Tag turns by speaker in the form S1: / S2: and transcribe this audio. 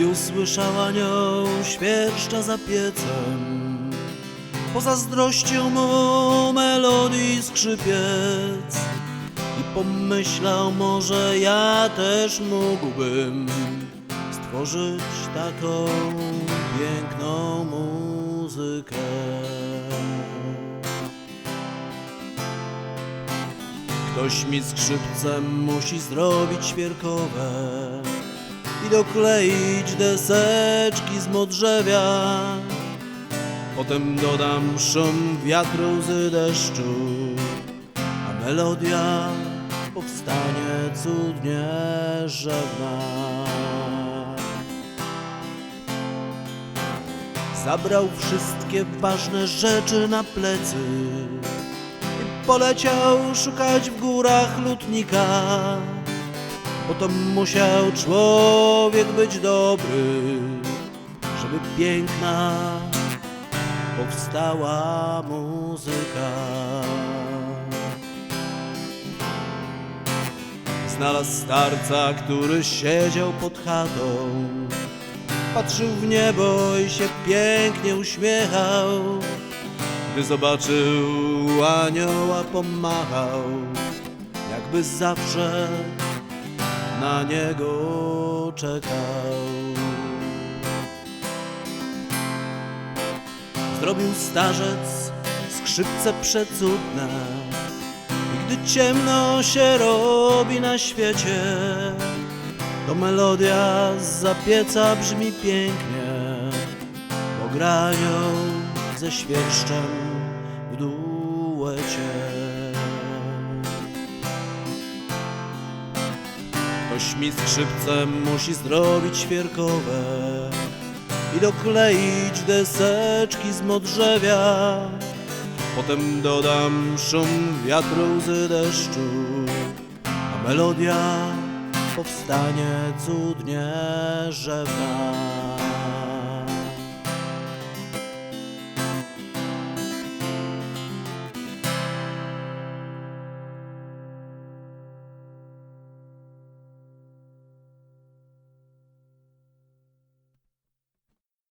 S1: I usłyszała nią świerszcza za piecem. Pozazdrościł mu melodii skrzypiec I pomyślał może ja też mógłbym Stworzyć taką piękną muzykę. Ktoś mi skrzypcem musi zrobić świerkowe i dokleić deseczki z modrzewia. Potem dodam szum wiatru z deszczu, a melodia powstanie cudnie rzewna. Zabrał wszystkie ważne rzeczy na plecy i poleciał szukać w górach lutnika. Bo to musiał człowiek być dobry, żeby piękna powstała muzyka. Znalazł starca, który siedział pod chatą. Patrzył w niebo i się pięknie uśmiechał. Gdy zobaczył anioła, pomachał, jakby zawsze na niego czekał. Zrobił starzec skrzypce przecudne i gdy ciemno się robi na świecie, to melodia z pieca brzmi pięknie, bo ze świerszczem w duecie. Ktoś mi skrzypcem musi zrobić świerkowe i dokleić deseczki z modrzewia. Potem dodam szum wiatru z deszczu, a melodia powstanie cudnie rzewna.